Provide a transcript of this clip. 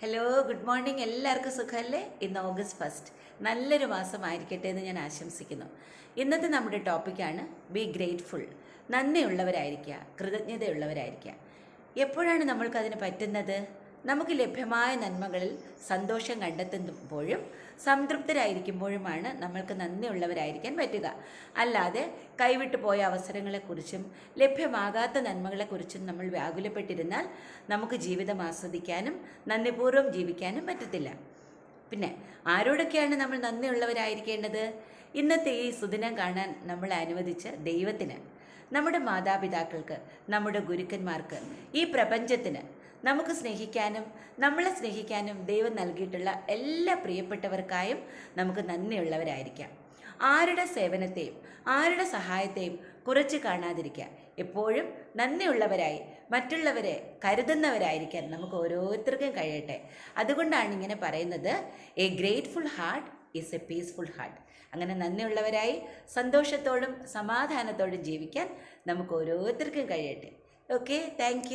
Hello good morning എല്ലാവർക്കും സുഖമല്ലേ? ഇന്ന് ഓഗസ്റ്റ് ഫസ്റ്റ് നല്ലൊരു മാസമായിരിക്കട്ടെ എന്ന് ഞാൻ ആശംസിക്കുന്നു. ഇന്നത്തെ നമ്മുടെ ടോപ്പിക്കാണ് ബി ഗ്രേറ്റ്ഫുൾ നന്ദിയുള്ളവരായിരിക്കുക കൃതജ്ഞതയുള്ളവരായിരിക്കുക. എപ്പോഴാണ് നമ്മൾക്കതിന് പറ്റുന്നത്? നമുക്ക് ലഭ്യമായ നന്മകളിൽ സന്തോഷം കണ്ടെത്തുമ്പോഴും സംതൃപ്തരായിരിക്കുമ്പോഴുമാണ് നമ്മൾക്ക് നന്ദിയുള്ളവരായിരിക്കാൻ പറ്റുക. അല്ലാതെ കൈവിട്ടു പോയ അവസരങ്ങളെക്കുറിച്ചും ലഭ്യമാകാത്ത നന്മകളെക്കുറിച്ചും നമ്മൾ വ്യാകുലപ്പെട്ടിരുന്നാൽ നമുക്ക് ജീവിതം ആസ്വദിക്കാനും നന്ദിപൂർവം ജീവിക്കാനും പറ്റത്തില്ല. പിന്നെ ആരോടൊക്കെയാണ് നമ്മൾ നന്ദിയുള്ളവരായിരിക്കേണ്ടത്? ഇന്നത്തെ ഈ സുദിനം കാണാൻ നമ്മൾ അനുവദിച്ച ദൈവത്തിന് നമ്മുടെ മാതാപിതാക്കൾക്ക് നമ്മുടെ ഗുരുക്കന്മാർക്ക് ഈ പ്രപഞ്ചത്തിന് നമുക്ക് സ്നേഹിക്കാനും നമ്മളെ സ്നേഹിക്കാനും ദൈവം നൽകിയിട്ടുള്ള എല്ലാ പ്രിയപ്പെട്ടവർക്കായും നമുക്ക് നന്ദിയുള്ളവരായിരിക്കാം. ആരുടെ സേവനത്തെയും ആരുടെ സഹായത്തെയും കുറച്ച് കാണാതിരിക്കുക എപ്പോഴും നന്ദിയുള്ളവരായി മറ്റുള്ളവരെ കരുതുന്നവരായിരിക്കാൻ നമുക്ക് ഓരോരുത്തർക്കും കഴിയട്ടെ. അതുകൊണ്ടാണ് ഇങ്ങനെ പറയുന്നത് a grateful heart is a peaceful heart അങ്ങനെ നന്ദിയുള്ളവരായി സന്തോഷത്തോടും സമാധാനത്തോടും ജീവിക്കാൻ നമുക്ക് ഓരോരുത്തർക്കും കഴിയട്ടെ. Okay thank